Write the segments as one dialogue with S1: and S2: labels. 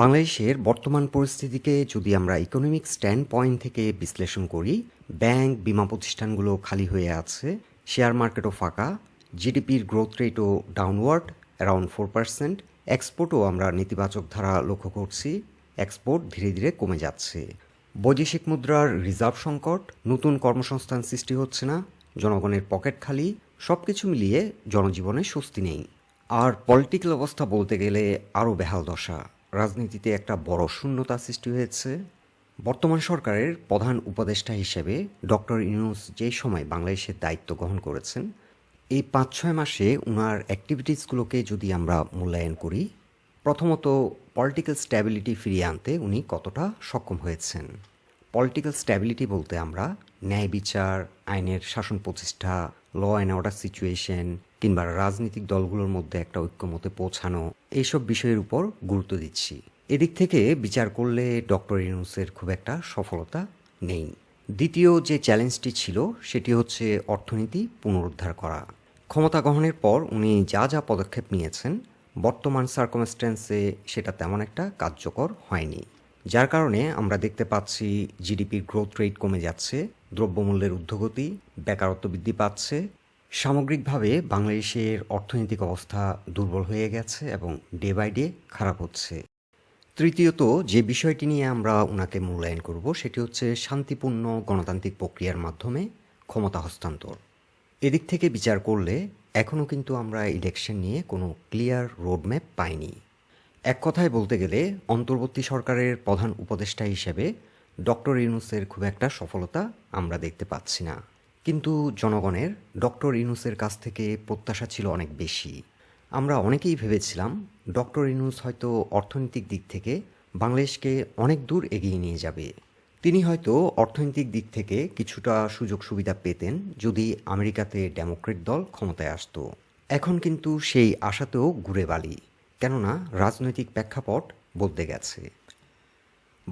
S1: বাংলাদেশের বর্তমান পরিস্থিতিকে যদি আমরা ইকোনমিক স্ট্যান্ড পয়েন্ট থেকে বিশ্লেষণ করি ব্যাংক বিমা প্রতিষ্ঠানগুলো খালি হয়ে আছে শেয়ার মার্কেটও ফাঁকা জিডিপির গ্রোথ রেটও ডাউনওয়ার্ড অ্যারাউন্ড ফোর পার্সেন্ট এক্সপোর্টও আমরা নেতিবাচক ধারা লক্ষ্য করছি এক্সপোর্ট ধীরে ধীরে কমে যাচ্ছে। বৈদেশিক মুদ্রার রিজার্ভ সংকট, নতুন কর্মসংস্থান সৃষ্টি হচ্ছে না, জনগণের পকেট খালি সব কিছু মিলিয়ে জনজীবনে স্বস্তি নেই। আর পলিটিক্যাল অবস্থা বলতে গেলে আরও বেহাল দশা। রাজনীতিতে একটা বড় শূন্যতা সৃষ্টি হয়েছে। বর্তমান সরকারের প্রধান উপদেষ্টা হিসেবে ডক্টর ইউনুস যে সময় বাংলাদেশের দায়িত্ব গ্রহণ করেছেন, এই পাঁচ ছয় মাসে ওনার অ্যাক্টিভিটিসগুলোকে যদি আমরা মূল্যায়ন করি, প্রথমত পলিটিক্যাল স্ট্যাবিলিটি ফিরিয়ে আনতে উনি কতটা সক্ষম হয়েছেন। পলিটিক্যাল স্ট্যাবিলিটি বলতে আমরা ন্যায় বিচার, আইনের শাসন প্রতিষ্ঠা ল অ্যান্ড অর্ডার সিচুয়েশন কিংবা রাজনৈতিক দলগুলোর মধ্যে একটা ঐক্যমতে পৌঁছানো, এইসব বিষয়ের উপর গুরুত্ব দিচ্ছি। এদিক থেকে বিচার করলে ডক্টর ইউনুসের খুব একটা সফলতা নেই। দ্বিতীয় যে চ্যালেঞ্জটি ছিল, সেটি হচ্ছে অর্থনীতি পুনরুদ্ধার করা। ক্ষমতা গ্রহণের পর উনি যা যা পদক্ষেপ নিয়েছেন, বর্তমান সার্কমস্ট্যান্সে সেটা তেমন একটা কার্যকর হয়নি। যার কারণে আমরা দেখতে পাচ্ছি জিডিপির গ্রোথ রেট কমে যাচ্ছে, দ্রব্যমূল্যের ঊর্ধ্বগতি বেকারত্ব বৃদ্ধি পাচ্ছে। সামগ্রিকভাবে বাংলাদেশের অর্থনৈতিক অবস্থা দুর্বল হয়ে গেছে এবং ডে বাই ডে খারাপ হচ্ছে। তৃতীয়ত, যে বিষয়টি নিয়ে আমরা ওনাকে মূল্যায়ন করব, সেটি হচ্ছে শান্তিপূর্ণ গণতান্ত্রিক প্রক্রিয়ার মাধ্যমে ক্ষমতা হস্তান্তর। এদিক থেকে বিচার করলে এখনও কিন্তু আমরা ইলেকশন নিয়ে কোনো ক্লিয়ার রোডম্যাপ পাইনি। এক কথায় বলতে গেলে অন্তর্বর্তী সরকারের প্রধান উপদেষ্টা হিসেবে ডক্টর ইউনুসের খুব একটা সফলতা আমরা দেখতে পাচ্ছি না। কিন্তু জনগণের ডক্টর ইউনুসের কাছ থেকে প্রত্যাশা ছিল অনেক বেশি। আমরা অনেকেই ভেবেছিলাম ডক্টর ইউনুস হয়তো অর্থনৈতিক দিক থেকে বাংলাদেশকে অনেক দূর এগিয়ে নিয়ে যাবে। তিনি হয়তো অর্থনৈতিক দিক থেকে কিছুটা সুযোগ সুবিধা পেতেন যদি আমেরিকাতে ডেমোক্রেট দল ক্ষমতায় আসতো। এখন কিন্তু সেই আশাতেও ঘুরে বালি। কেননা রাজনৈতিক প্রেক্ষাপট বদলে গেছে।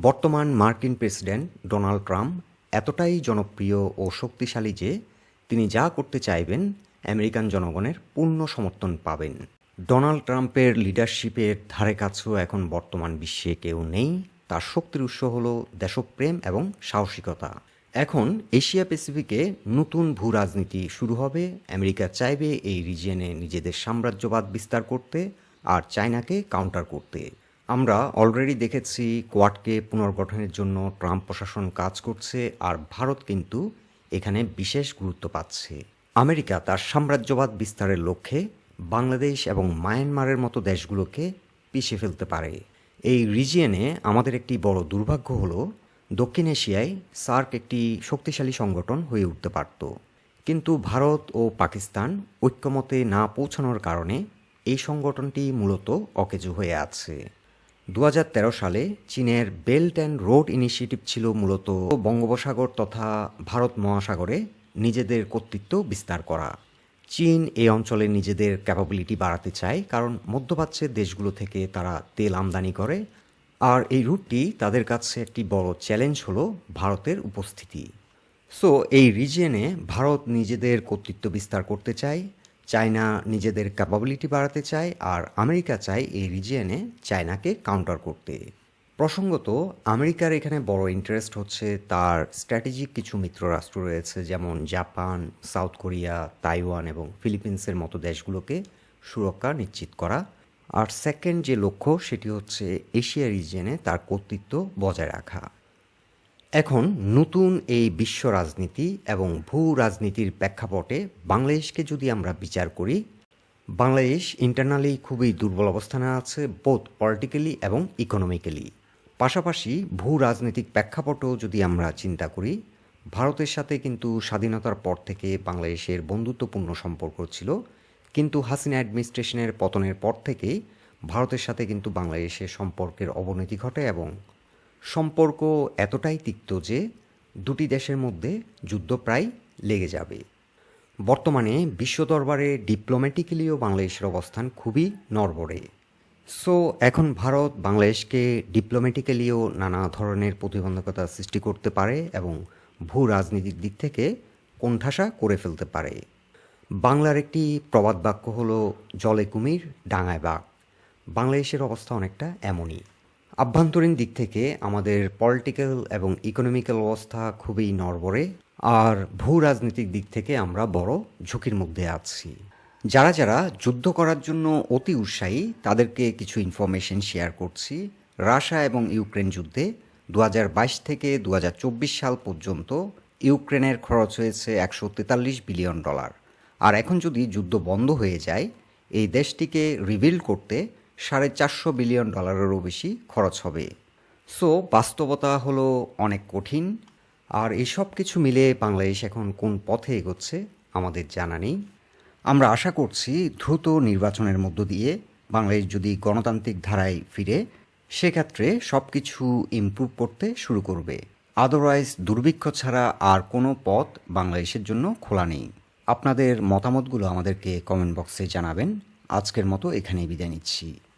S1: বর্তমান মার্কিন প্রেসিডেন্ট ডোনাল্ড ট্রাম্প এতটাই জনপ্রিয় ও শক্তিশালী যে তিনি যা করতে চাইবেন আমেরিকান জনগণের পূর্ণ সমর্থন পাবেন। ডোনাল্ড ট্রাম্পের লিডারশিপের ধারে কাছেও এখন বর্তমান বিশ্বে কেউ নেই। তার শক্তির উৎস হল দেশপ্রেম এবং সাহসিকতা। এখন এশিয়া প্যাসিফিকে নতুন ভূ রাজনীতি শুরু হবে। আমেরিকা চাইবে এই রিজিয়নে নিজেদের সাম্রাজ্যবাদ বিস্তার করতে। আর চায়নাকে কাউন্টার করতে। আমরা অলরেডি দেখেছি কোয়াডকে পুনর্গঠনের জন্য ট্রাম্প প্রশাসন কাজ করছে আর ভারত কিন্তু এখানে বিশেষ গুরুত্ব পাচ্ছে। আমেরিকা তার সাম্রাজ্যবাদ বিস্তারের লক্ষ্যে বাংলাদেশ এবং মায়ানমারের মতো দেশগুলোকে পিছিয়ে ফেলতে পারে। এই রিজিয়নে আমাদের একটি বড় দুর্ভাগ্য হলো, দক্ষিণ এশিয়ায় সার্ক একটি শক্তিশালী সংগঠন হয়ে উঠতে পারত। কিন্তু ভারত ও পাকিস্তান ঐক্যমতে না পৌঁছানোর কারণে এই সংগঠনটি মূলত অকেজো হয়ে আছে। দু হাজার তেরো সালে চীনের বেল্ট অ্যান্ড রোড ইনিশিয়েটিভ ছিল মূলত বঙ্গোপসাগর তথা ভারত মহাসাগরে নিজেদের কর্তৃত্ব বিস্তার করা। চীন এই অঞ্চলে নিজেদের ক্যাপাবিলিটি বাড়াতে চায় কারণ মধ্যপ্রাচ্যের দেশগুলো থেকে তারা তেল আমদানি করে। আর এই রুটটি তাদের কাছে একটি বড় চ্যালেঞ্জ হলো ভারতের উপস্থিতি। সো এই রিজিয়নে ভারত নিজেদের কর্তৃত্ব বিস্তার করতে চায়। চায়না নিজেদের ক্যাপাবিলিটি বাড়াতে চায় আর আমেরিকা চায় এই রিজিয়নে চায়নাকে কাউন্টার করতে। প্রসঙ্গত, আমেরিকার এখানে বড় ইন্টারেস্ট হচ্ছে তার স্ট্র্যাটেজিক কিছু মিত্র রাষ্ট্র রয়েছে, যেমন জাপান, সাউথ কোরিয়া, তাইওয়ান এবং ফিলিপিন্সের মতো দেশগুলোকে সুরক্ষা নিশ্চিত করা। আর সেকেন্ড যে লক্ষ্য, সেটি হচ্ছে এশিয়া রিজিয়নে তার কর্তৃত্ব বজায় রাখা। এখন নতুন এই বিশ্ব রাজনীতি এবং ভূ রাজনীতির প্রেক্ষাপটে বাংলাদেশকে যদি আমরা বিচার করি, বাংলাদেশ ইন্টারনালি খুবই দুর্বল অবস্থানে আছে বোথ পলিটিক্যালি এবং ইকোনমিক্যালি পাশাপাশি ভূ রাজনৈতিক প্রেক্ষাপটও যদি আমরা চিন্তা করি, ভারতের সাথে কিন্তু স্বাধীনতার পর থেকে বাংলাদেশের বন্ধুত্বপূর্ণ সম্পর্ক ছিল। কিন্তু হাসিনা অ্যাডমিনিস্ট্রেশনের পতনের পর থেকেই ভারতের সাথে কিন্তু বাংলাদেশের সম্পর্কের অবনতি ঘটে এবং সম্পর্ক এতটাই তিক্ত যে দুটি দেশের মধ্যে যুদ্ধ প্রায় লেগে যাবে। বর্তমানে বিশ্ব দরবারে ডিপ্লোম্যাটিক্যালিও বাংলাদেশের অবস্থান খুবই নড়বড়ে। সো এখন ভারত বাংলাদেশকে ডিপ্লোম্যাটিক্যালিও নানা ধরনের প্রতিবন্ধকতা সৃষ্টি করতে পারে এবং ভূ রাজনীতির দিক থেকে কোণঠাসা করে ফেলতে পারে। বাংলার একটি প্রবাদ বাক্য হলো, জলে কুমির, ডাঙায় বাঘ। বাংলাদেশের অবস্থা অনেকটা এমনই। আভ্যন্তরীণ দিক থেকে আমাদের পলিটিক্যাল এবং ইকোনমিক্যাল অবস্থা খুবই নড়বড়ে, আর ভূ রাজনৈতিক দিক থেকে আমরা বড় ঝুঁকির মধ্যে আছি। যারা যারা যুদ্ধ করার জন্য অতি উৎসাহী, তাদেরকে কিছু ইনফরমেশন শেয়ার করছি। রাশিয়া এবং ইউক্রেন যুদ্ধে দু হাজার বাইশ থেকে দু হাজার চব্বিশ সাল পর্যন্ত ইউক্রেনের খরচ হয়েছে একশো তেতাল্লিশ বিলিয়ন ডলার। আর এখন যদি যুদ্ধ বন্ধ হয়ে যায়, এই দেশটিকে রিভিল করতে সাড়ে চারশো বিলিয়ন ডলারেরও বেশি খরচ হবে। সো, বাস্তবতা হলো অনেক কঠিন। আর এসব কিছু মিলে বাংলাদেশ এখন কোন পথে এগোচ্ছে আমাদের জানা নেই। আমরা আশা করছি দ্রুত নির্বাচনের মধ্য দিয়ে বাংলাদেশ যদি গণতান্ত্রিক ধারায় ফিরে, সেক্ষেত্রে সব কিছু ইমপ্রুভ করতে শুরু করবে। আদারওয়াইজ দুর্ভিক্ষ ছাড়া আর কোনো পথ বাংলাদেশের জন্য খোলা নেই। আপনাদের মতামতগুলো আমাদেরকে কমেন্ট বক্সে জানাবেন। আজকের মতো এখানেই বিদায় নিচ্ছি।